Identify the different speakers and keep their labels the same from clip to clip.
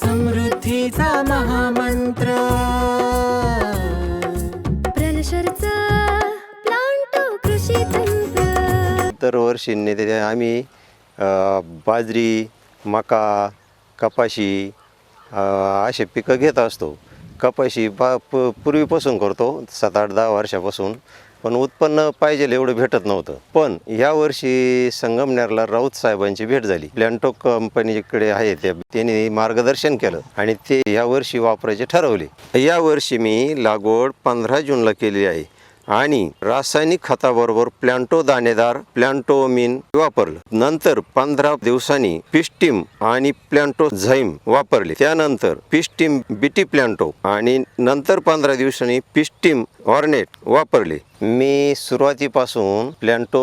Speaker 1: समृद्धीचा महामंत्र.
Speaker 2: दरवर्षी ने ते आम्ही बाजरी मका कपाशी असे पिकं घेत असतो. कपाशी बा प पूर्वीपासून करतो सात आठ दहा वर्षापासून. पण उत्पन्न पाहिजे एवढं भेटत नव्हतं. पण यावर्षी संगमनेरला राऊत साहेबांची भेट झाली. प्लॅन्टो कंपनीकडे आहे ते. त्यांनी मार्गदर्शन केलं आणि ते यावर्षी वापरायचे ठरवले. या वर्षी मी लागवड पंधरा जूनला केली आहे. आणि रासायनिक खताबरोबर प्लॅन्टो दाणेदार प्लॅन्टोमिन वापरलं. नंतर पंधरा दिवसांनी पिस्टिम आणि प्लॅन्टो झैम वापरले. त्यानंतर पिस्टिम बीटी प्लॅन्टो आणि नंतर पंधरा दिवसांनी पिस्टिम ऑर्नेट वापरले. मी सुरुवातीपासून प्लॅन्टो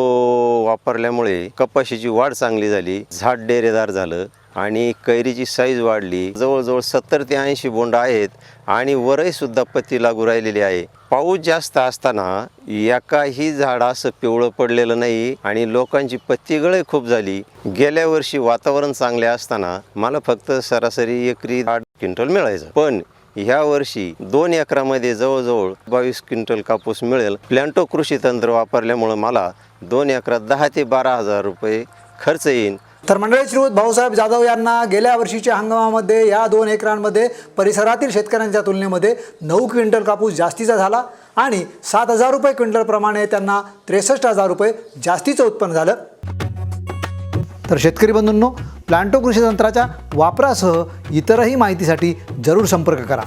Speaker 2: वापरल्यामुळे कपाशीची वाढ चांगली झाली. झाड डेरेदार झालं. आणि कैरीची साईज वाढली. जवळजवळ सत्तर ते ऐंशी बोंड आहेत आणि वरही सुद्धा पत्ती लागू राहिलेली आहे. पाऊस जास्त असताना एकाही झाड असं पिवळं पडलेलं नाही आणि लोकांची पत्तीगळही खूप झाली. गेल्या वर्षी वातावरण चांगले असताना मला फक्त सरासरी एकरी आठ क्विंटल मिळायचं. पण ह्या वर्षी दोन एकरामध्ये जवळजवळ बावीस क्विंटल कापूस मिळेल. प्लॅन्टो कृषी तंत्र वापरल्यामुळं मला दोन एकरात दहा ते बारा हजार रुपये खर्च येईल
Speaker 3: तर मंडळी श्रीयुत भाऊसाहेब जाधव यांना गेल्या वर्षीच्या हंगामामध्ये या दोन एकरांमध्ये परिसरातील शेतकऱ्यांच्या तुलनेमध्ये नऊ क्विंटल कापूस जास्तीचा झाला आणि सात हजार रुपये क्विंटलप्रमाणे त्यांना त्रेसष्ट हजार रुपये जास्तीचं उत्पन्न झालं. तर शेतकरी बंधूंनो प्लांटो कृषी तंत्राच्या वापरासह इतरही माहितीसाठी जरूर संपर्क करा.